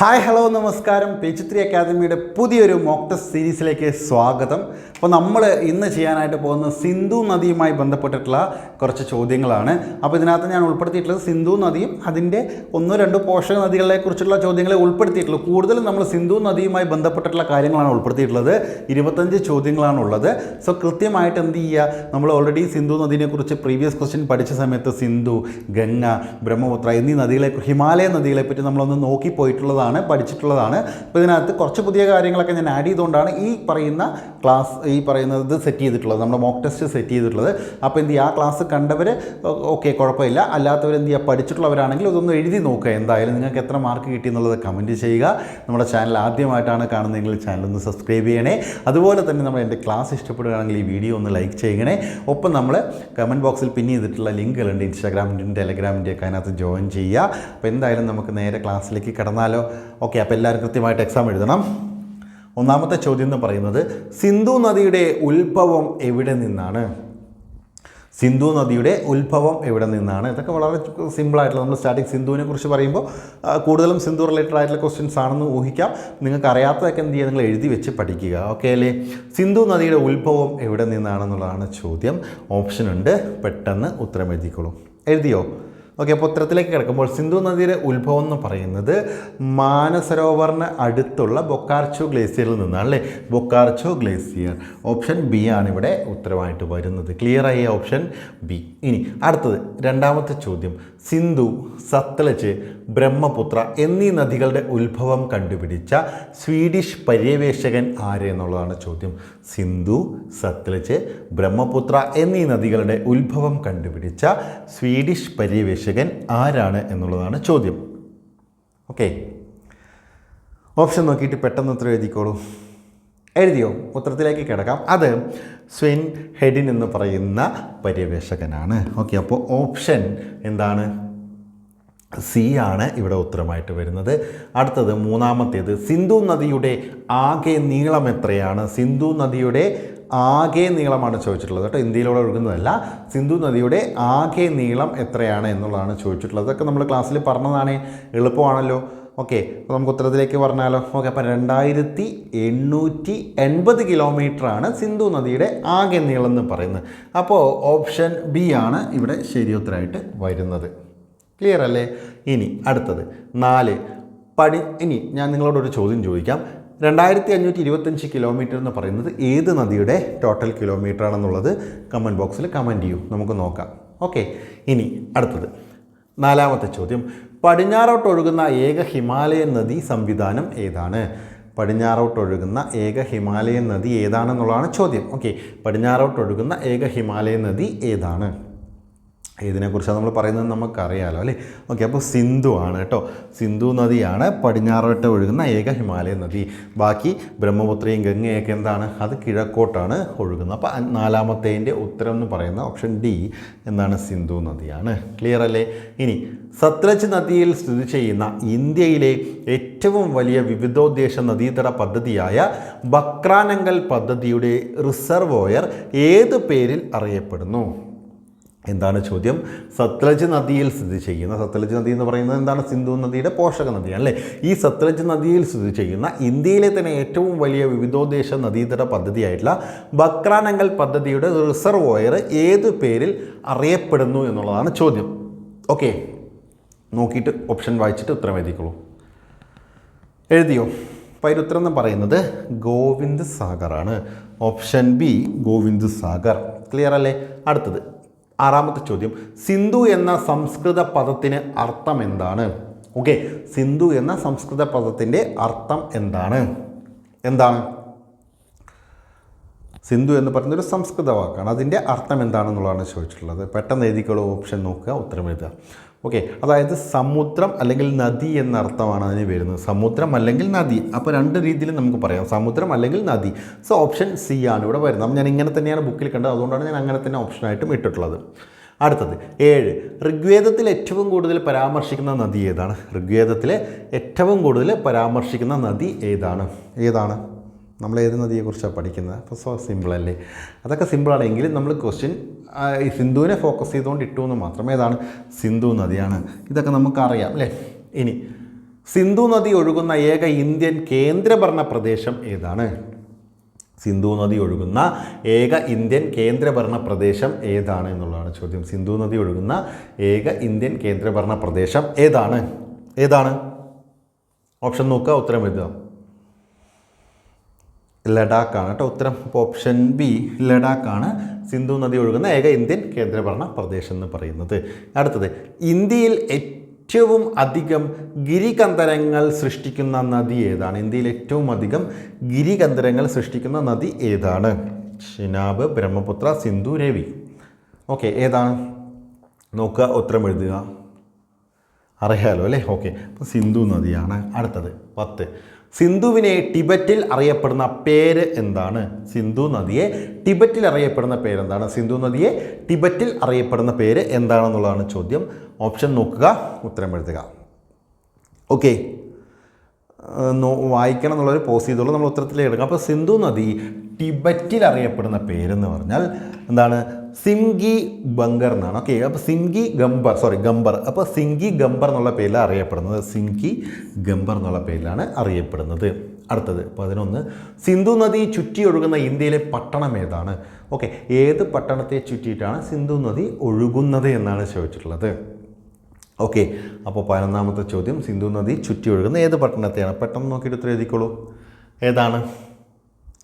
Hi hello നമസ്കാരം. പേച്ചിത്രി three അക്കാദമിയുടെ പുതിയൊരു മോക്ക് ടെസ്റ്റ് സീരീസിലേക്ക് സ്വാഗതം. അപ്പോൾ നമ്മൾ ഇന്ന് ചെയ്യാനായിട്ട് പോകുന്ന സിന്ധു നദിയുമായി ബന്ധപ്പെട്ടിട്ടുള്ള കുറച്ച് ചോദ്യങ്ങളാണ്. അപ്പോൾ ഇതിനകത്ത് ഞാൻ ഉൾപ്പെടുത്തിയിട്ടുള്ളത് സിന്ധു നദിയും അതിന്റെ ഒന്നോ രണ്ടോ പോഷക നദികളെ കുറിച്ചുള്ള ചോദ്യങ്ങളെ ഉൾപ്പെടുത്തിയിട്ടുള്ളൂ. കൂടുതലും നമ്മൾ സിന്ധു നദിയുമായി ബന്ധപ്പെട്ടിട്ടുള്ള കാര്യങ്ങളാണ് ഉൾപ്പെടുത്തിയിട്ടുള്ളത്. ഇരുപത്തഞ്ച് ചോദ്യങ്ങളാണ് ഉള്ളത് സോ കൃത്യമായിട്ട് എന്ത് ചെയ്യുക? നമ്മൾ ഓൾറെഡി സിന്ധു നദിയെക്കുറിച്ച് പ്രീവിയസ് ക്വസ്റ്റ്യൻ പഠിച്ച സമയത്ത് സിന്ധു ഗംഗ ബ്രഹ്മപുത്ര എന്നീ നദികളെ ഹിമാലയ നദികളെ പറ്റി നമ്മളൊന്ന് നോക്കി പോയിട്ടുള്ളതാണ് പഠിച്ചിട്ടുള്ളതാണ്. അപ്പോൾ ഇതിനകത്ത് കുറച്ച് പുതിയ കാര്യങ്ങളൊക്കെ ഞാൻ ആഡ് ചെയ്തുകൊണ്ടാണ് ഈ പറയുന്ന ക്ലാസ് ഈ പറയുന്നത് സെറ്റ് ചെയ്തിട്ടുള്ളത്. നമ്മുടെ മോക്ക് ടെസ്റ്റ് സെറ്റ് ചെയ്തിട്ടുള്ളത്. അപ്പോൾ എന്ത് ചെയ്യുക? ആ ക്ലാസ് കണ്ടവർ ഓക്കെ കുഴപ്പമില്ല. അല്ലാത്തവർ എന്ത് ചെയ്യുക? പഠിച്ചിട്ടുള്ളവരാണെങ്കിൽ ഇതൊന്ന് എഴുതി നോക്കുക. എന്തായാലും നിങ്ങൾക്ക് എത്ര മാർക്ക് കിട്ടി എന്നുള്ളത് കമന്റ് ചെയ്യുക. നമ്മുടെ ചാനൽ ആദ്യമായിട്ടാണ് കാണുന്നതെങ്കിൽ ചാനൽ ഒന്ന് സബ്സ്ക്രൈബ് ചെയ്യണേ. അതുപോലെ തന്നെ നമ്മൾ എന്റെ ക്ലാസ് ഇഷ്ടപ്പെടുകയാണെങ്കിൽ ഈ വീഡിയോ ഒന്ന് ലൈക്ക് ചെയ്യണേ. ഒപ്പം നമ്മൾ കമന്റ് ബോക്സിൽ പിൻ ചെയ്തിട്ടുള്ള ലിങ്കുകളുണ്ട്. ഇൻസ്റ്റാഗ്രാമിന്റെയും ടെലഗ്രാമിന്റെയും ഒക്കെ അതിനകത്ത് ജോയിൻ ചെയ്യുക. അപ്പോൾ എന്തായാലും നമുക്ക് നേരെ ക്ലാസ്സിലേക്ക് കടന്നാലോ. ഓക്കെ അപ്പോൾ എല്ലാവരും കൃത്യമായിട്ട് എക്സാം എഴുതണം. ഒന്നാമത്തെ ചോദ്യം എന്ന് പറയുന്നത് സിന്ധു നദിയുടെ ഉത്ഭവം എവിടെ നിന്നാണ്? സിന്ധു നദിയുടെ ഉത്ഭവം എവിടെ നിന്നാണ്? ഇതൊക്കെ വളരെ സിമ്പിളായിട്ടുള്ള നമ്മൾ സ്റ്റാർട്ടിങ് സിന്ധുവിനെ കുറിച്ച് പറയുമ്പോൾ കൂടുതലും സിന്ധു റിലേറ്റഡ് ആയിട്ടുള്ള ക്വസ്റ്റ്യൻസ് ആണെന്ന് ഊഹിക്കാം. നിങ്ങൾക്ക് അറിയാത്തതൊക്കെ എന്ത് ചെയ്യുക? നിങ്ങൾ എഴുതി വെച്ച് പഠിക്കുക. ഓക്കെ അല്ലേ? സിന്ധു നദിയുടെ ഉത്ഭവം എവിടെ നിന്നാണെന്നുള്ളതാണ് ചോദ്യം. ഓപ്ഷൻ ഉണ്ട്. പെട്ടെന്ന് ഉത്തരം എഴുതിക്കോളൂ. എഴുതിയോ? ഓക്കെ അപ്പോൾ ഉത്തരത്തിലേക്ക് കിടക്കുമ്പോൾ സിന്ധു നദിയുടെ ഉത്ഭവം എന്ന് പറയുന്നത് മാനസരോവറിന് അടുത്തുള്ള ബൊക്കാർച്ചോ ഗ്ലേസിയറിൽ നിന്നാണ് അല്ലേ? ബൊക്കാർച്ചോ ഗ്ലേസിയർ. ഓപ്ഷൻ ബി ആണ് ഇവിടെ ഉത്തരമായിട്ട് വരുന്നത്. ക്ലിയർ ആയ? Option B. ഇനി അടുത്തത് രണ്ടാമത്തെ ചോദ്യം. സിന്ധു സത്ലജ് ബ്രഹ്മപുത്ര എന്നീ നദികളുടെ ഉത്ഭവം കണ്ടുപിടിച്ച സ്വീഡിഷ് പര്യവേഷകൻ ആര് എന്നുള്ളതാണ് ചോദ്യം. സിന്ധു സത്ലജ് ബ്രഹ്മപുത്ര എന്നീ നദികളുടെ ഉത്ഭവം കണ്ടുപിടിച്ച സ്വീഡിഷ് പര്യവേഷകൻ ആരാണ് എന്നുള്ളതാണ് ചോദ്യം. ഓക്കെ. ഓപ്ഷൻ നോക്കിയിട്ട് പെട്ടെന്ന് ഉത്തരം എഴുതിക്കോളൂ. എഴുതിയോ? ഉത്തരത്തിലേക്ക് കിടക്കാം. അത് സ്വിൻ ഹെഡിൻ എന്ന് പറയുന്ന പര്യവേഷകനാണ് ഓക്കെ അപ്പോൾ ഓപ്ഷൻ എന്താണ്? സി ആണ് ഇവിടെ ഉത്തരമായിട്ട് വരുന്നത്. അടുത്തത് മൂന്നാമത്തേത് സിന്ധു നദിയുടെ ആകെ നീളം എത്രയാണ്? സിന്ധു നദിയുടെ ആകെ നീളമാണ് ചോദിച്ചിട്ടുള്ളത് കേട്ടോ. ഇന്ത്യയിലൂടെ ഒഴുകുന്നതല്ല. സിന്ധു നദിയുടെ ആകെ നീളം എത്രയാണ് എന്നുള്ളതാണ് ചോദിച്ചിട്ടുള്ളത്. അതൊക്കെ നമ്മൾ ക്ലാസ്സിൽ പറഞ്ഞതാണ്. എളുപ്പമാണല്ലോ. ഓക്കെ അപ്പോൾ നമുക്ക് ഉത്തരത്തിലേക്ക് പറഞ്ഞാലോ. ഓക്കെ അപ്പോൾ രണ്ടായിരത്തി എണ്ണൂറ്റി എൺപത് കിലോമീറ്ററാണ് സിന്ധു നദിയുടെ ആകെ നീളം എന്ന് പറയുന്നത്. അപ്പോൾ ഓപ്ഷൻ ബി ആണ് ഇവിടെ ശരി ഉത്തരമായിട്ട് വരുന്നത്. ക്ലിയർ അല്ലേ? ഇനി അടുത്തത്. നാല് പടി ഇനി ഞാൻ നിങ്ങളോടൊരു ചോദ്യം ചോദിക്കാം. രണ്ടായിരത്തി അഞ്ഞൂറ്റി ഇരുപത്തഞ്ച് കിലോമീറ്റർ എന്ന് പറയുന്നത് ഏത് നദിയുടെ ടോട്ടൽ കിലോമീറ്റർ ആണെന്നുള്ളത് കമന്റ് ബോക്സിൽ കമന്റ് ചെയ്യൂ. നമുക്ക് നോക്കാം. ഓക്കെ ഇനി അടുത്തത്. നാലാമത്തെ ചോദ്യം. പടിഞ്ഞാറോട്ട് ഒഴുകുന്ന ഏക ഹിമാലയൻ നദി സംവിധാനം ഏതാണ്? പടിഞ്ഞാറോട്ട് ഒഴുകുന്ന ഏക ഹിമാലയൻ നദി ഏതാണെന്നുള്ളതാണ് ചോദ്യം. ഓക്കെ. പടിഞ്ഞാറോട്ട് ഒഴുകുന്ന ഏക ഹിമാലയൻ നദി ഏതാണ്? ഇതിനെക്കുറിച്ചാണ് നമ്മൾ പറയുന്നത് നമുക്കറിയാലോ അല്ലേ? ഓക്കെ അപ്പോൾ സിന്ധു ആണ് കേട്ടോ. സിന്ധു നദിയാണ് പടിഞ്ഞാറോട്ട് ഒഴുകുന്ന ഏക ഹിമാലയ നദി. ബാക്കി ബ്രഹ്മപുത്രയും ഗംഗയൊക്കെ എന്താണ്? അത് കിഴക്കോട്ടാണ് ഒഴുകുന്നത്. അപ്പോൾ നാലാമത്തേന്റെ ഉത്തരം എന്ന് പറയുന്ന ഓപ്ഷൻ ഡി എന്താണ്? സിന്ധു നദിയാണ്. ക്ലിയർ അല്ലേ? ഇനി സത്ലജ് നദിയിൽ സ്ഥിതി ചെയ്യുന്ന ഇന്ത്യയിലെ ഏറ്റവും വലിയ വിവിധോദ്ദേശ നദീതട പദ്ധതിയായ ബക്രാനങ്കൽ പദ്ധതിയുടെ റിസർവോയർ ഏത് പേരിൽ അറിയപ്പെടുന്നു? എന്താണ് ചോദ്യം? സത്ലജ് നദിയിൽ സ്ഥിതി ചെയ്യുന്ന സത്ലജ് നദി എന്ന് പറയുന്നത് എന്താണ്? സിന്ധു നദിയുടെ പോഷക നദിയാണ് അല്ലേ? ഈ സത്ലജ് നദിയിൽ സ്ഥിതി ചെയ്യുന്ന ഇന്ത്യയിലെ തന്നെ ഏറ്റവും വലിയ വിവിധോദ്ദേശ നദീതട പദ്ധതിയായിട്ടുള്ള ബക്രാനങ്കൽ പദ്ധതിയുടെ റിസർവോയർ ഏത് പേരിൽ അറിയപ്പെടുന്നു എന്നുള്ളതാണ് ചോദ്യം. ഓക്കെ നോക്കിയിട്ട് ഓപ്ഷൻ വായിച്ചിട്ട് ഉത്തരം എഴുതിക്കോളൂ. എഴുതിയോ? പൈരുത്തരം എന്ന് പറയുന്നത് Govind സാഗറാണ് option B Govind Sagar. Clear അല്ലേ? അടുത്തത്. ആറാമത്തെ ചോദ്യം സിന്ധു എന്ന സംസ്കൃത പദത്തിന് അർത്ഥം എന്താണ്? ഓക്കെ സിന്ധു എന്ന സംസ്കൃത പദത്തിന്റെ അർത്ഥം എന്താണ്? എന്താണ്? സിന്ധു എന്ന് പറയുന്ന ഒരു സംസ്കൃത വാക്കാണ്. അതിന്റെ അർത്ഥം എന്താണെന്നുള്ളതാണ് ചോദിച്ചിട്ടുള്ളത്. പെട്ടെന്ന് എഴുതിക്കോളൂ ഓപ്ഷൻ നോക്കുക ഉത്തരം എഴുതുക. ഓക്കെ അതായത് സമുദ്രം അല്ലെങ്കിൽ നദി എന്നർത്ഥമാണ് അതിന് വരുന്നത്. സമുദ്രം അല്ലെങ്കിൽ നദി. അപ്പോൾ രണ്ട് രീതിയിൽ നമുക്ക് പറയാം. സമുദ്രം അല്ലെങ്കിൽ നദി. സോ ഓപ്ഷൻ സി ആണ് ഇവിടെ വരുന്നത്. അപ്പം ഞാൻ ഇങ്ങനെ തന്നെയാണ് ബുക്കിൽ കണ്ടത്. അതുകൊണ്ടാണ് ഞാൻ അങ്ങനെ തന്നെ ഓപ്ഷനായിട്ടും ഇട്ടിട്ടുള്ളത്. അടുത്തത് ഏഴ്. ഋഗ്വേദത്തിൽ ഏറ്റവും കൂടുതൽ പരാമർശിക്കുന്ന നദി ഏതാണ്? ഋഗ്വേദത്തിലെ ഏറ്റവും കൂടുതൽ പരാമർശിക്കുന്ന നദി ഏതാണ്? ഏതാണ്? നമ്മൾ ഏത് നദിയെക്കുറിച്ചാണ് പഠിക്കുന്നത്? അപ്പോൾ സോ സിമ്പിളല്ലേ അതൊക്കെ സിമ്പിളാണ് നമ്മൾ ക്വസ്റ്റ്യൻ ഈ സിന്ധുവിനെ ഫോക്കസ് ചെയ്തുകൊണ്ട് ഇട്ടു എന്ന് മാത്രം ഏതാണ് സിന്ധു നദിയാണ്. ഇതൊക്കെ നമുക്കറിയാം അല്ലേ? ഇനി സിന്ധു നദി ഒഴുകുന്ന ഏക ഇന്ത്യൻ കേന്ദ്രഭരണ പ്രദേശം ഏതാണ്? സിന്ധു നദി ഒഴുകുന്ന ഏക ഇന്ത്യൻ കേന്ദ്രഭരണ പ്രദേശം ഏതാണ് എന്നുള്ളതാണ് ചോദ്യം. സിന്ധു നദി ഒഴുകുന്ന ഏക ഇന്ത്യൻ കേന്ദ്രഭരണ പ്രദേശം ഏതാണ്? ഏതാണ്? ഓപ്ഷൻ നോക്കുക ഉത്തരം എഴുതുക. ലഡാക്കാണ്. കേട്ടോ ഉത്തരം. അപ്പോൾ ഓപ്ഷൻ ബി ലഡാക്കാണ് സിന്ധു നദി ഒഴുകുന്ന ഏക ഇന്ത്യൻ കേന്ദ്രഭരണ പ്രദേശം എന്ന് പറയുന്നത്. അടുത്തത് ഇന്ത്യയിൽ ഏറ്റവും അധികം ഗിരികന്തരങ്ങൾ സൃഷ്ടിക്കുന്ന നദി ഏതാണ്? ഇന്ത്യയിൽ ഏറ്റവും അധികം ഗിരികന്തരങ്ങൾ സൃഷ്ടിക്കുന്ന നദി ഏതാണ്? ഷിനാബ് ബ്രഹ്മപുത്ര സിന്ധു രവി. ഓക്കെ ഏതാണ്? നോക്കുക ഉത്തരം എഴുതുക. അറിയാലോ അല്ലേ? ഓക്കെ അപ്പോൾ സിന്ധു നദിയാണ്. അടുത്തത് പത്ത്. സിന്ധുവിനെ ടിബറ്റിൽ അറിയപ്പെടുന്ന പേര് എന്താണ്? സിന്ധു നദിയെ ടിബറ്റിൽ അറിയപ്പെടുന്ന പേരെന്താണ് സിന്ധു നദിയെ ടിബറ്റിൽ അറിയപ്പെടുന്ന പേര് എന്താണെന്നുള്ളതാണ് ചോദ്യം. ഓപ്ഷൻ നോക്കുക ഉത്തരം എഴുതുക. ഓക്കെ. വായിക്കണം എന്നുള്ളൊരു പോസ് ചെയ്തോളൂ നമ്മൾ ഉത്തരത്തിലേക്ക് എടുക്കാം. അപ്പോൾ സിന്ധു നദി ടിബറ്റിൽ അറിയപ്പെടുന്ന പേരെന്ന് പറഞ്ഞാൽ എന്താണ്? സിംഗി ബംഗർ എന്നാണ്. ഓക്കെ അപ്പോൾ സിംഗി ഗംബർ സോറി ഗംബർ. അപ്പോൾ സിംഗി ഗംബർ എന്നുള്ള പേരിലാണ് അറിയപ്പെടുന്നത്. സിംഗി ഗംബർ എന്നുള്ള പേരിലാണ് അറിയപ്പെടുന്നത്. അടുത്തത് പതിനൊന്ന്. സിന്ധു നദി ചുറ്റി ഒഴുകുന്ന ഇന്ത്യയിലെ പട്ടണം ഏതാണ്? ഓക്കെ ഏത് പട്ടണത്തെ ചുറ്റിയിട്ടാണ് സിന്ധു നദി ഒഴുകുന്നത് എന്നാണ് ചോദിച്ചിട്ടുള്ളത്. ഓക്കെ അപ്പോൾ പതിനൊന്നാമത്തെ ചോദ്യം സിന്ധു നദി ചുറ്റി ഒഴുകുന്ന ഏത് പട്ടണത്തെയാണ്? പെട്ടെന്ന് നോക്കിയിട്ട് ഉത്തരം എഴുതിക്കോളൂ. ഏതാണ്?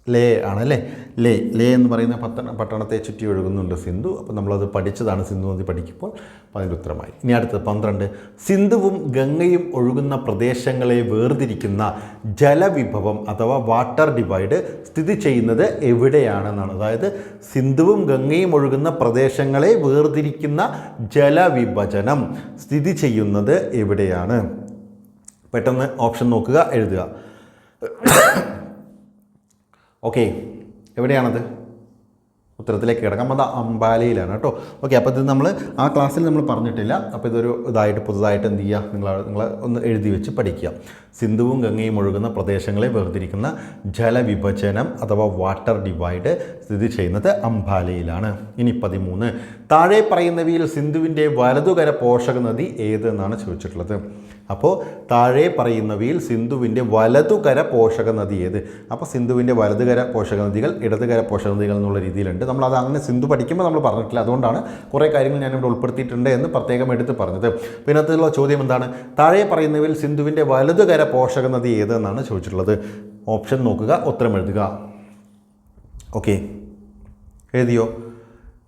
ലേ ആണല്ലേ? ലേ ലേ എന്ന് പറയുന്ന പട്ടണ പട്ടണത്തെ ചുറ്റി ഒഴുകുന്നുണ്ട് സിന്ധു. അപ്പോൾ നമ്മളത് പഠിച്ചതാണ് സിന്ധു നദി പഠിക്കുമ്പോൾ അപ്പോൾ അതിന്റെ ഉത്തരമായി. ഇനി അടുത്തത് പന്ത്രണ്ട്. സിന്ധുവും ഗംഗയും ഒഴുകുന്ന പ്രദേശങ്ങളെ വേർതിരിക്കുന്ന ജലവിഭവം അഥവാ വാട്ടർ ഡിവൈഡ് സ്ഥിതി ചെയ്യുന്നത് എവിടെയാണെന്നാണ്. അതായത് സിന്ധുവും ഗംഗയും ഒഴുകുന്ന പ്രദേശങ്ങളെ വേർതിരിക്കുന്ന ജലവിഭജനം സ്ഥിതി ചെയ്യുന്നത് എവിടെയാണ്? പെട്ടെന്ന് ഓപ്ഷൻ നോക്കുക എഴുതുക. ഓക്കെ. എവിടെയാണത്? ഉത്തരത്തിലേക്ക് കിടക്കാം. അത് അംബാലയിലാണ് കേട്ടോ. ഓക്കെ അപ്പോൾ ഇത് നമ്മൾ ആ ക്ലാസ്സിൽ നമ്മൾ പറഞ്ഞിട്ടില്ല. അപ്പോൾ ഇതൊരു ഇതായിട്ട് പുതുതായിട്ട് എന്ത് ചെയ്യുക നിങ്ങൾ നിങ്ങൾ ഒന്ന് എഴുതി വെച്ച് പഠിക്കുക. സിന്ധുവും ഗംഗയും ഒഴുകുന്ന പ്രദേശങ്ങളെ വേർതിരിക്കുന്ന ജലവിഭജനം അഥവാ വാട്ടർ ഡിവൈഡ് സ്ഥിതി ചെയ്യുന്നത് അംബാലയിലാണ്. ഇനി പതിമൂന്ന്. താഴെ പറയുന്നവയിൽ സിന്ധുവിന്റെ വലതുകര പോഷക നദി ഏത് എന്നാണ് ചോദിച്ചിട്ടുള്ളത്? അപ്പോൾ താഴെ പറയുന്നവയിൽ സിന്ധുവിന്റെ വലതുകര പോഷക നദി ഏത്? അപ്പോൾ സിന്ധുവിന്റെ വലതുകര പോഷക നദികൾ ഇടതുകര പോഷക നദികൾ എന്നുള്ള രീതിയിലുണ്ട്. നമ്മൾ അങ്ങനെ സിന്ധു പഠിക്കുമ്പോൾ നമ്മൾ പറഞ്ഞിട്ടില്ല. അതുകൊണ്ടാണ് കുറേ കാര്യങ്ങൾ ഞാനിവിടെ ഉൾപ്പെടുത്തിയിട്ടുണ്ട് എന്ന് പ്രത്യേകം എടുത്ത് പറഞ്ഞത്. പിന്നെ അതിലുള്ള ചോദ്യം എന്താണ്? താഴെ പറയുന്നവയിൽ സിന്ധുവിന്റെ വലതുകര പോഷക നദി ഏതെന്നാണ് ചോദിച്ചിട്ടുള്ളത്? ഓപ്ഷൻ നോക്കുക ഉത്തരം എഴുതുക. ഓക്കെ. എഴുതിയോ?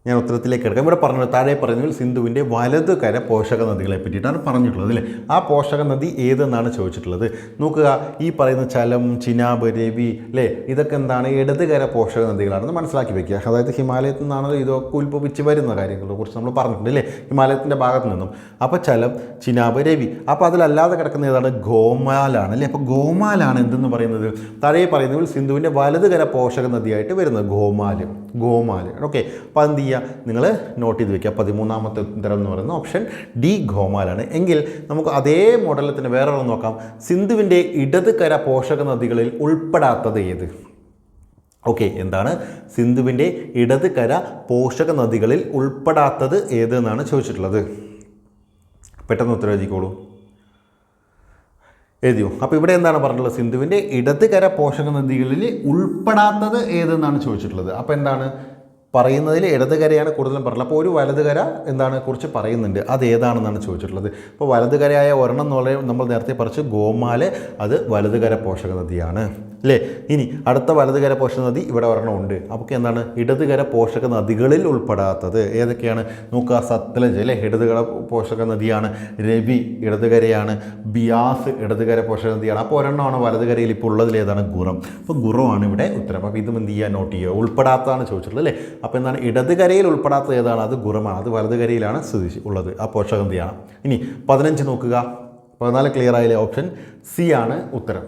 ഞാൻ ഉത്തരത്തിലേക്ക് എടുക്കാം. ഇവിടെ പറഞ്ഞത് താഴെ പറയുന്നതിൽ സിന്ധുവിന്റെ വലത് കര പോഷക നദികളെ പറ്റിയിട്ടാണ് പറഞ്ഞിട്ടുള്ളത് അല്ലേ? ആ പോഷക നദി ഏതെന്നാണ് ചോദിച്ചിട്ടുള്ളത്? നോക്കുക ഈ പറയുന്ന ചലം ചിനാബ് രവി അല്ലേ? ഇതൊക്കെ എന്താണ്? ഇടത് കര പോഷക നദികളാണെന്ന് മനസ്സിലാക്കി വെക്കുക. അതായത് ഹിമാലയത്തിൽ നിന്നാണല്ലോ ഇതൊക്കെ ഉത്ഭവിച്ച് വരുന്ന കാര്യങ്ങളെ കുറിച്ച് നമ്മൾ പറഞ്ഞിട്ടുണ്ട് അല്ലേ? ഹിമാലയത്തിന്റെ ഭാഗത്ത് നിന്നും. അപ്പോൾ ചലം ചിനാബ് രവി. അപ്പോൾ അതിലല്ലാതെ കിടക്കുന്ന ഏതാണ്? ഗോമാലാണ് അല്ലേ? അപ്പോൾ ഗോമാലാണ് എന്തെന്ന് പറയുന്നത്? താഴെ പറയുന്നതിൽ സിന്ധുവിന്റെ വലത് കര പോഷക നദിയായിട്ട് വരുന്നത് ഗോമാൽ. ഗോമാൽ ഓക്കെ അപ്പോൾ എന്ത് ചെയ്യുക നിങ്ങൾ നോട്ട് ചെയ്ത് വെക്കുക. പതിമൂന്നാമത്തെ ഉത്തരം എന്ന് പറയുന്ന ഓപ്ഷൻ ഡി ഗോമാലാണ് എങ്കിൽ നമുക്ക് അതേ മോഡലിൽ തന്നെ വേറെ ഒന്ന് നോക്കാം. സിന്ധുവിന്റെ ഇടത് കര പോഷക നദികളിൽ ഉൾപ്പെടാത്തത് ഏത്? ഓക്കെ എന്താണ്? സിന്ധുവിന്റെ ഇടത് കര പോഷക നദികളിൽ ഉൾപ്പെടാത്തത് ഏത് എന്നാണ് ചോദിച്ചിട്ടുള്ളത്? പെട്ടെന്ന് ഉത്തരവാദിക്കോളൂ എഴുതിയോ? അപ്പോൾ ഇവിടെ എന്താണ് പറഞ്ഞിട്ടുള്ളത്? സിന്ധുവിന്റെ ഇടത് കര പോഷക നദികളിൽ ഉൾപ്പെടാത്തത് ഏതെന്നാണ് ചോദിച്ചിട്ടുള്ളത്? അപ്പോൾ എന്താണ്? പറയുന്നതിൽ ഇടതുകരയാണ് കൂടുതലും പറഞ്ഞത് അപ്പോൾ ഒരു വലതുകര എന്താണ് കുറിച്ച് പറയുന്നുണ്ട്. അത് ഏതാണെന്നാണ് ചോദിച്ചിട്ടുള്ളത്? അപ്പോൾ വലതുകരയായ ഒരെണ്ണം എന്നുള്ള നമ്മൾ നേരത്തെ പറിച്ച് ഗോമാൽ അത് വലതുകര പോഷക നദിയാണ് അല്ലേ? ഇനി അടുത്ത വലതുകര പോഷക നദി ഇവിടെ ഒരെണ്ണം ഉണ്ട്. അപ്പോൾ എന്താണ്? ഇടതുകര പോഷക നദികളിൽ ഉൾപ്പെടാത്തത്. ഏതൊക്കെയാണ്? നോക്കുക സത്ലജ് അല്ലേ? ഇടതുകര പോഷക നദിയാണ്. രവി ഇടതുകരയാണ്. ബിയാസ് ഇടതുകര പോഷക നദിയാണ്. അപ്പോൾ ഒരെണ്ണമാണ് വലതുകരയിൽ ഇപ്പോൾ ഉള്ളതിൽ ഏതാണ്? ഗുറം. അപ്പോൾ ഗുറമാണ് ഇവിടെ ഉത്തരം. അപ്പോൾ ഇതും എന്ത് ചെയ്യുക? നോട്ട് ചെയ്യുക. ഉൾപ്പെടാത്തതാണ് ചോദിച്ചിട്ടുള്ളത് അല്ലേ? അപ്പോൾ എന്താണ്? ഇടതുകരയിൽ ഉൾപ്പെടാത്തത് ഏതാണ്? അത് ഗുറമാണ്. അത് വലതുകരയിലാണ് സ്ഥിതി ഉള്ളത്. ആ പോഷക നദിയാണ്. ഇനി പതിനഞ്ച് നോക്കുക. പതിനാല് ക്ലിയർ ആയില്ലേ? ഓപ്ഷൻ സി ആണ് ഉത്തരം.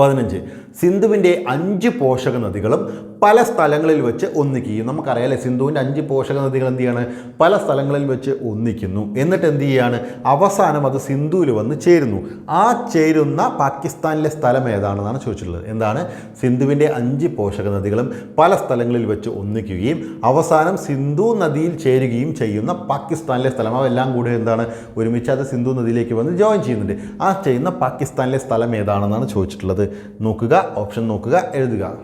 പതിനഞ്ച്. സിന്ധുവിന്റെ അഞ്ച് പോഷക നദികളും പല സ്ഥലങ്ങളിൽ വെച്ച് ഒന്നിക്കുകയും നമുക്കറിയാലേ സിന്ധുവിന്റെ അഞ്ച് പോഷക നദികൾ എന്ത് ചെയ്യാണ്? പല സ്ഥലങ്ങളിൽ വെച്ച് ഒന്നിക്കുന്നു. എന്നിട്ട് എന്ത് ചെയ്യാണ്? അവസാനം അത് സിന്ധുവിൽ വന്ന് ചേരുന്നു. ആ ചേരുന്ന പാകിസ്ഥാനിലെ സ്ഥലം ഏതാണെന്നാണ് ചോദിച്ചിട്ടുള്ളത്. എന്താണ്? സിന്ധുവിന്റെ അഞ്ച് പോഷക നദികളും പല സ്ഥലങ്ങളിൽ വെച്ച് ഒന്നിക്കുകയും അവസാനം സിന്ധു നദിയിൽ ചേരുകയും ചെയ്യുന്ന പാകിസ്ഥാനിലെ സ്ഥലം. അവെല്ലാം കൂടി എന്താണ്? ഒരുമിച്ച് അത് സിന്ധു നദിയിലേക്ക് വന്ന് ജോയിൻ ചെയ്യുന്നുണ്ട്. ആ ചെയ്യുന്ന പാകിസ്ഥാനിലെ സ്ഥലം ഏതാണെന്നാണ് ചോദിച്ചിട്ടുള്ളത്. നോക്കുക ഓപ്ഷൻ നോക്കുക എഴുതുക.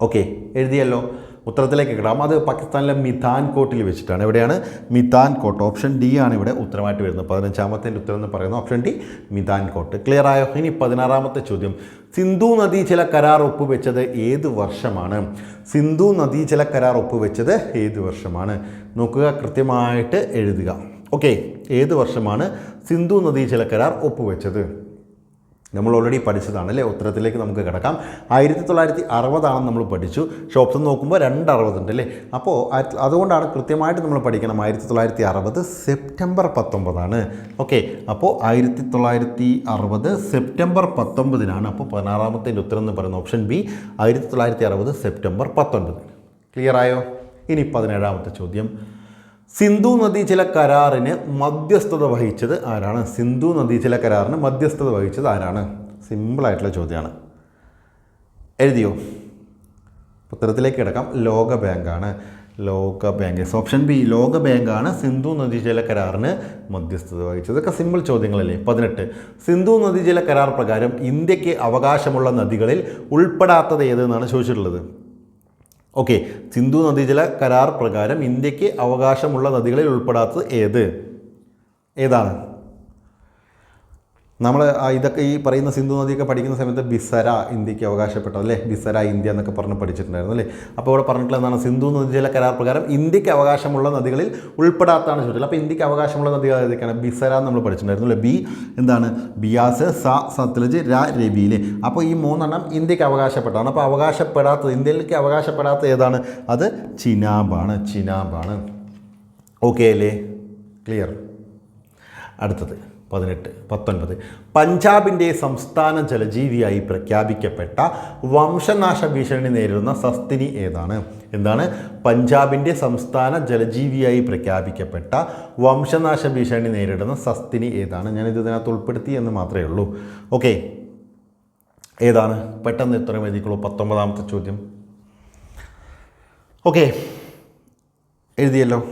ഓക്കെ എഴുതിയല്ലോ. ഉത്തരത്തിലേക്ക് കിടാം അത് പാകിസ്ഥാനിലെ മിഥാൻ കോട്ടിൽ വെച്ചിട്ടാണ്. എവിടെയാണ്? മിഥാൻ കോട്ട്. ഓപ്ഷൻ ഡി ആണ് ഇവിടെ ഉത്തരമായിട്ട് വരുന്നത്. പതിനഞ്ചാമത്തെ ഉത്തരം എന്ന് പറയുന്നത് option D Mithankot. Clear ആയോ? ഇനി പതിനാറാമത്തെ ചോദ്യം. സിന്ധു നദി ചില കരാർ ഒപ്പുവെച്ചത് ഏത് വർഷമാണ്? സിന്ധു നദി ചില കരാർ ഒപ്പുവെച്ചത് ഏത് വർഷമാണ്? നോക്കുക കൃത്യമായിട്ട് എഴുതുക. ഓക്കെ ഏത് വർഷമാണ് സിന്ധു നദി ചില കരാർ ഒപ്പുവെച്ചത്? നമ്മൾ ഓൾറെഡി പഠിച്ചതാണ് അല്ലേ? ഉത്തരത്തിലേക്ക് നമുക്ക് കിടക്കാം. ആയിരത്തി തൊള്ളായിരത്തി അറുപതാണെന്ന് നമ്മൾ പഠിച്ചു. ഷോപ്സ് നോക്കുമ്പോൾ രണ്ട് അറുപതുണ്ട് അല്ലേ അപ്പോൾ അതുകൊണ്ടാണ് കൃത്യമായിട്ട് നമ്മൾ പഠിക്കണം. ആയിരത്തി തൊള്ളായിരത്തി അറുപത് സെപ്റ്റംബർ പത്തൊമ്പതാണ്. ഓക്കെ. അപ്പോൾ ആയിരത്തി തൊള്ളായിരത്തി അറുപത് സെപ്റ്റംബർ പത്തൊമ്പതിനാണ്. അപ്പോൾ പതിനാറാമത്തെ ഉത്തരം എന്ന് പറയുന്ന ഓപ്ഷൻ ബി ആയിരത്തി തൊള്ളായിരത്തി അറുപത് സെപ്റ്റംബർ പത്തൊൻപത് ക്ലിയർ ആയോ? ഇനി പതിനേഴാമത്തെ ചോദ്യം. സിന്ധു നദീജല കരാറിന് മധ്യസ്ഥത വഹിച്ചത് ആരാണ്? സിന്ധു നദീജല കരാറിന് മധ്യസ്ഥത വഹിച്ചത് ആരാണ്? സിമ്പിളായിട്ടുള്ള ചോദ്യമാണ്. എഴുതിയോ? ഉത്തരത്തിലേക്ക് കിടക്കാം. ലോക ബാങ്കാണ് ലോക ബാങ്ക് ഓപ്ഷൻ ബി ലോക ബാങ്കാണ് സിന്ധു നദീജല കരാറിന് മധ്യസ്ഥത വഹിച്ചത്. ഇതൊക്കെ സിമ്പിൾ ചോദ്യങ്ങളല്ലേ? പതിനെട്ട്. സിന്ധു നദീജല കരാർ പ്രകാരം ഇന്ത്യയ്ക്ക് അവകാശമുള്ള നദികളിൽ ഉൾപ്പെടാത്തത് ഏതെന്നാണ് ചോദിച്ചിട്ടുള്ളത്? ഓക്കെ സിന്ധു നദീജല കരാർ പ്രകാരം ഇന്ത്യയ്ക്ക് അവകാശമുള്ള നദികളിൽ ഉൾപ്പെടാത്തത് ഏത്? ഏതാണ്? നമ്മൾ ഇതൊക്കെ ഈ പറയുന്ന സിന്ധു നദിയൊക്കെ പഠിക്കുന്ന സമയത്ത് ബിസര ഇന്ത്യയ്ക്ക് അവകാശപ്പെട്ടത് അല്ലേ? ബിസര ഇന്ത്യ എന്നൊക്കെ പറഞ്ഞ് പഠിച്ചിട്ടുണ്ടായിരുന്നു അല്ലേ? അപ്പോൾ ഇവിടെ പറഞ്ഞിട്ടുള്ള എന്താണ്? സിന്ധു നദിജല കരാർ പ്രകാരം ഇന്ത്യയ്ക്ക് അവകാശമുള്ള നദികളിൽ ഉൾപ്പെടാത്താണ് ചോദിച്ചത് അപ്പോൾ ഇന്ത്യയ്ക്ക് അവകാശമുള്ള നദികൾ ഏതൊക്കെയാണ്? ബിസര നമ്മൾ പഠിച്ചിട്ടുണ്ടായിരുന്നു അല്ലേ? ബി എന്താണ്? ബിയാസ് സ സത്ലജ് ര രവിയിലെ അപ്പോൾ ഈ മൂന്നെണ്ണം ഇന്ത്യയ്ക്ക് അവകാശപ്പെട്ടതാണ്. അപ്പോൾ അവകാശപ്പെടാത്തത് ഇന്ത്യയിലേക്ക് അവകാശപ്പെടാത്ത ഏതാണ്? അത് ചിനാബാണ് ചിനാബാണ്. ഓക്കെ അല്ലേ? ക്ലിയർ. അടുത്തത്. പതിനെട്ട് പത്തൊൻപത്. പഞ്ചാബിന്റെ സംസ്ഥാന ജലജീവിയായി പ്രഖ്യാപിക്കപ്പെട്ട വംശനാശ ഭീഷണി നേരിടുന്ന സസ്തിനി ഏതാണ്? എന്താണ്? പഞ്ചാബിന്റെ സംസ്ഥാന ജലജീവിയായി പ്രഖ്യാപിക്കപ്പെട്ട വംശനാശ ഭീഷണി നേരിടുന്ന സസ്തിനി ഏതാണ്? ഞാനിത് ഇതിനകത്ത് ഉൾപ്പെടുത്തി എന്ന് മാത്രമേ ഉള്ളൂ. ഓക്കെ. ഏതാണ്? പെട്ടെന്ന് ഉത്തരം എഴുതിക്കുള്ളൂ പത്തൊമ്പതാമത്തെ ചോദ്യം. ഓക്കെ. എഴുതിയല്ലോ.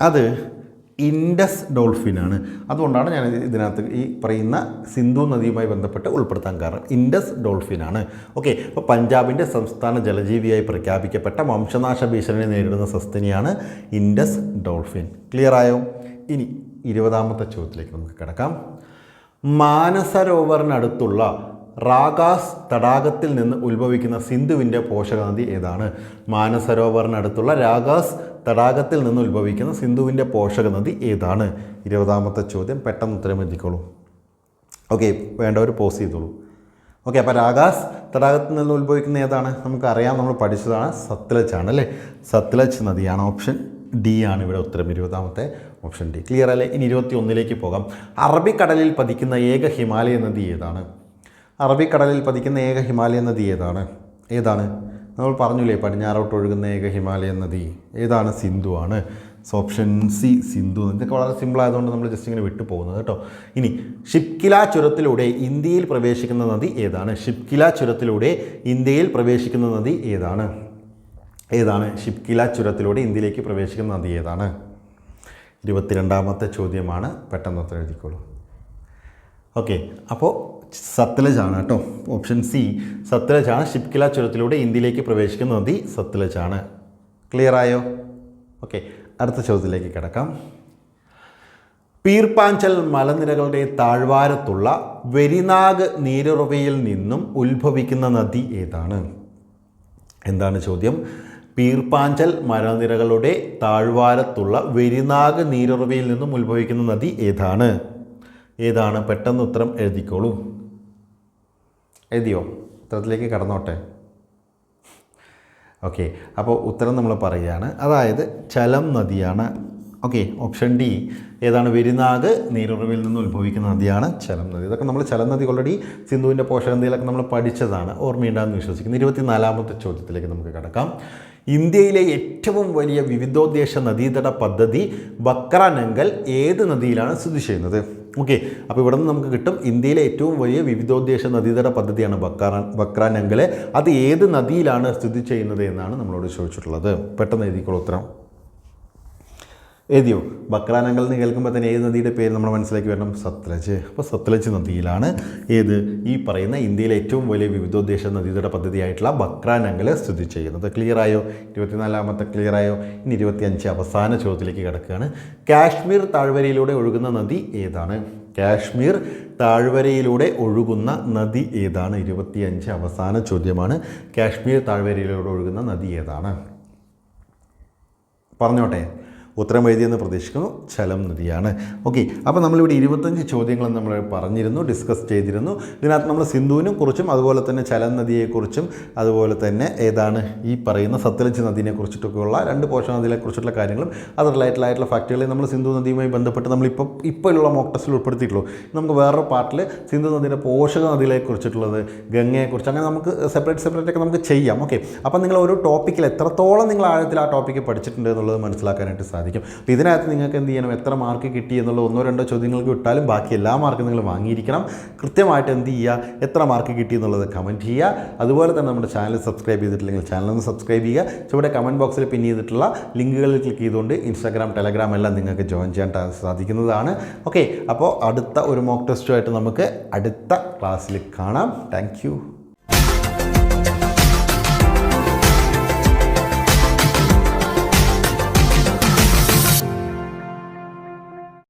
അത് ഇൻഡസ് ഡോൾഫിനാണ്. അതുകൊണ്ടാണ് ഞാൻ ഇതിനകത്ത് ഈ പറയുന്ന സിന്ധു നദിയുമായി ബന്ധപ്പെട്ട് ഉൾപ്പെടുത്താൻ കാരണം. ഇൻഡസ് ഡോൾഫിനാണ്. ഓക്കെ അപ്പോൾ പഞ്ചാബിന്റെ സംസ്ഥാന ജലജീവിയായി പ്രഖ്യാപിക്കപ്പെട്ട വംശനാശ ഭീഷണിയെ നേരിടുന്ന സസ്തനിയാണ് ഇൻഡസ് ഡോൾഫിൻ. ക്ലിയർ ആയോ? ഇനി ഇരുപതാമത്തെ ചോദ്യത്തിലേക്ക് നമുക്ക് കിടക്കാം. മാനസരോവറിനടുത്തുള്ള റാഗാസ് തടാകത്തിൽ നിന്ന് ഉത്ഭവിക്കുന്ന സിന്ധുവിന്റെ പോഷകനദി ഏതാണ്? മാനസരോവറിനടുത്തുള്ള രാഗാസ് തടാകത്തിൽ നിന്ന് ഉത്ഭവിക്കുന്ന സിന്ധുവിന്റെ പോഷകനദി ഏതാണ്? ഇരുപതാമത്തെ ചോദ്യം പെട്ടെന്ന് ഉത്തരം എത്തിക്കോളൂ ഓക്കെ വേണ്ടവർ പോസ് ചെയ്തോളൂ. ഓക്കെ അപ്പോൾ രാഗാസ് തടാകത്തിൽ നിന്ന് ഉത്ഭവിക്കുന്ന ഏതാണ്? നമുക്കറിയാം നമ്മൾ പഠിച്ചതാണ് സത്ലജ് ആണ് അല്ലേ? സത്ലജ് നദിയാണ് ഓപ്ഷൻ ഡി ആണ് ഇവിടെ ഉത്തരം. ഇരുപതാമത്തെ ഓപ്ഷൻ ഡി ക്ലിയർ അല്ലേ? ഇനി ഇരുപത്തി ഒന്നിലേക്ക് പോകാം. അറബിക്കടലിൽ പതിക്കുന്ന ഏക ഹിമാലയ നദി ഏതാണ്? അറബിക്കടലിൽ പതിക്കുന്ന ഏക ഹിമാലയ നദി ഏതാണ്? ഏതാണ്? നമ്മൾ പറഞ്ഞില്ലേ പടിഞ്ഞാറോട്ട് ഒഴുകുന്ന ഏക ഹിമാലയ നദി. ഏതാണ്? സിന്ധു ആണ്. So option C Sindhu. ഇതൊക്കെ വളരെ സിമ്പിൾ ആയതുകൊണ്ട് നമ്മൾ ജസ്റ്റ് ഇങ്ങനെ വിട്ടു പോകുന്നത് കേട്ടോ. ഇനി ഷിപ്കില ചുരത്തിലൂടെ ഇന്ത്യയിൽ പ്രവേശിക്കുന്ന നദി ഏതാണ്? ഷിപ്കില ചുരത്തിലൂടെ ഇന്ത്യയിൽ പ്രവേശിക്കുന്ന നദി ഏതാണ്? ഏതാണ്? ഷിപ്കില ചുരത്തിലൂടെ ഇന്ത്യയിലേക്ക് പ്രവേശിക്കുന്ന നദി ഏതാണ്? ഇരുപത്തിരണ്ടാമത്തെ ചോദ്യമാണ് പെട്ടെന്ന് ഉത്തരം എഴുതിക്കോളൂ. ഓക്കെ അപ്പോൾ സത്ലജ് ആണ് കേട്ടോ. ഓപ്ഷൻ സി സത്ലജാണ് ഷിപ്കില ചുരത്തിലൂടെ ഇന്ത്യയിലേക്ക് പ്രവേശിക്കുന്ന നദി സത്ലജാണ്. ക്ലിയർ ആയോ? ഓക്കെ അടുത്ത ചോദ്യത്തിലേക്ക് കിടക്കാം. പീർപ്പാഞ്ചൽ മലനിരകളുടെ താഴ്വാരത്തുള്ള വെരിനാഗ് നീരുറവയിൽ നിന്നും ഉത്ഭവിക്കുന്ന നദി ഏതാണ്? എന്താണ് ചോദ്യം? പീർപ്പാഞ്ചൽ മലനിരകളുടെ താഴ്വാരത്തുള്ള വെരിനാഗ് നീരുറവയിൽ നിന്നും ഉത്ഭവിക്കുന്ന നദി ഏതാണ്? ഏതാണ് പെട്ടെന്ന് ഉത്തരം എഴുതിക്കോളൂ. എഴുതിയോ? ഉത്തരത്തിലേക്ക് കടന്നോട്ടെ. ഓക്കെ അപ്പോൾ ഉത്തരം നമ്മൾ പറയുകയാണ്. അതായത് ചലം നദിയാണ്. Okay option D. ഏതാണ് വെരിനാഗ് നീരുറവിൽ നിന്ന് ഉത്ഭവിക്കുന്ന നദിയാണ് ചലം നദി. ഇതൊക്കെ നമ്മൾ ചലം നദി ഓൾറെഡി സിന്ധുവിന്റെ പോഷകനദിയിലൊക്കെ നമ്മൾ പഠിച്ചതാണ്. ഓർമ്മയുണ്ടാകുന്ന വിശ്വസിക്കുന്നു. ഇരുപത്തിനാലാമത്തെ ചോദ്യത്തിലേക്ക് നമുക്ക് കിടക്കാം. ഇന്ത്യയിലെ ഏറ്റവും വലിയ വിവിധോദ്ദേശ നദീതട പദ്ധതി ബക്രാനങ്കൽ ഏത് നദിയിലാണ് സ്ഥിതി ചെയ്യുന്നത്? ഓക്കെ അപ്പോൾ ഇവിടെ നിന്ന് നമുക്ക് കിട്ടും ഇന്ത്യയിലെ ഏറ്റവും വലിയ വിവിധോദ്ദേശ നദീതട പദ്ധതിയാണ് ബക്രാ ബക്രാനങ്കൽ അത് ഏത് നദിയിലാണ് സ്ഥിതി ചെയ്യുന്നത് എന്നാണ് നമ്മളോട് ചോദിച്ചിട്ടുള്ളത്. പെട്ടെന്ന് എഴുതിക്കോളൂ ഉത്തരം. എഴുതിയോ? ബക്രാനങ്ങൾ എന്ന് കേൾക്കുമ്പോൾ തന്നെ ഏത് നദിയുടെ പേര് നമ്മുടെ മനസ്സിലേക്ക് വരണം? സത്ലജ്. അപ്പോൾ സത്ലജ് നദിയിലാണ് ഏത്? ഈ പറയുന്ന ഇന്ത്യയിലെ ഏറ്റവും വലിയ വിവിധോദ്ദേശ നദീതട പദ്ധതിയായിട്ടുള്ള ബക്രാനങ്ങൾ സ്ഥിതി ചെയ്യുന്നത്. ക്ലിയർ ആയോ? ഇരുപത്തിനാലാമത്തെ ക്ലിയർ ആയോ? ഇനി ഇരുപത്തിയഞ്ച് അവസാന ചോദ്യത്തിലേക്ക് കിടക്കുകയാണ്. കാശ്മീർ താഴ്വരയിലൂടെ ഒഴുകുന്ന നദി ഏതാണ്? കാശ്മീർ താഴ്വരയിലൂടെ ഒഴുകുന്ന നദി ഏതാണ്? ഇരുപത്തിയഞ്ച് അവസാന ചോദ്യമാണ്. കാശ്മീർ താഴ്വരയിലൂടെ ഒഴുകുന്ന നദി ഏതാണ്? പറഞ്ഞോട്ടെ. ഉത്തരം എഴുതിയെന്ന് പ്രതീക്ഷിക്കുന്നു. ചലം നദിയാണ് ഓക്കെ അപ്പോൾ നമ്മളിവിടെ ഇരുപത്തഞ്ച് ചോദ്യങ്ങൾ നമ്മൾ പറഞ്ഞിരുന്നു ഡിസ്കസ് ചെയ്തിരുന്നു. ഇതിനകത്ത് നമ്മൾ സിന്ധുവിനെ കുറിച്ചും അതുപോലെ തന്നെ ചലം നദിയെക്കുറിച്ചും അതുപോലെ തന്നെ ഏതാണ് ഈ പറയുന്ന സത്ലജ് നദിനെ കുറിച്ചിട്ടൊക്കെയുള്ള രണ്ട് പോഷക നദികളെക്കുറിച്ചുള്ള കാര്യങ്ങളും അത് റിലേറ്റഡ് ആയിട്ടുള്ള ഫാക്ടുകളെ നമ്മൾ സിന്ധു നദിയുമായി ബന്ധപ്പെട്ട് നമ്മളിപ്പോൾ ഇപ്പോഴുള്ള മോക്ക് ടെസ്റ്റിൽ ഉൾപ്പെടുത്തിയിട്ടുള്ളൂ. നമുക്ക് വേറൊരു പാർട്ടിൽ സിന്ധു നദിയുടെ പോഷക നദികളെക്കുറിച്ചിട്ടുള്ളത് ഗംഗയെക്കുറിച്ച് അങ്ങനെ നമുക്ക് സെപ്പറേറ്റ് സെപ്പറേറ്റ് ഒക്കെ നമുക്ക് ചെയ്യാം. ഓക്കെ അപ്പോൾ നിങ്ങൾ ഒരു ടോപ്പിക്കിൽ എത്രത്തോളം നിങ്ങൾ ആഴത്തിൽ ആ ടോപ്പിക്ക് പഠിച്ചിട്ടുണ്ട് എന്നുള്ളത് മനസ്സിലാക്കാനായിട്ട് സാധിക്കും. അപ്പോൾ ഇതിനകത്ത് നിങ്ങൾക്ക് എന്ത് ചെയ്യണം? എത്ര മാർക്ക് കിട്ടി എന്നുള്ള ഒന്നോ രണ്ടോ ചോദ്യങ്ങൾക്ക് വിട്ടാലും ബാക്കി എല്ലാ മാർക്കും നിങ്ങൾ വാങ്ങിയിരിക്കണം. കൃത്യമായിട്ട് എന്ത് ചെയ്യുക? എത്ര മാർക്ക് കിട്ടി എന്നുള്ളത് കമന്റ് ചെയ്യുക. അതുപോലെ തന്നെ നമ്മുടെ ചാനൽ സബ്സ്ക്രൈബ് ചെയ്തിട്ടില്ലെങ്കിൽ ചാനൽ ഒന്ന് സബ്സ്ക്രൈബ് ചെയ്യുക. ചുവടെ കമന്റ് ബോക്സിൽ പിൻ ചെയ്തിട്ടുള്ള ലിങ്കുകളിൽ ക്ലിക്ക് ചെയ്തുകൊണ്ട് ഇൻസ്റ്റാഗ്രാം ടെലഗ്രാം എല്ലാം നിങ്ങൾക്ക് ജോയിൻ ചെയ്യാൻ സാധിക്കുന്നതാണ്. ഓക്കെ അപ്പോൾ അടുത്ത ഒരു മോക്ക് ടെസ്റ്റുമായിട്ട് നമുക്ക് അടുത്ത ക്ലാസ്സിൽ കാണാം. താങ്ക്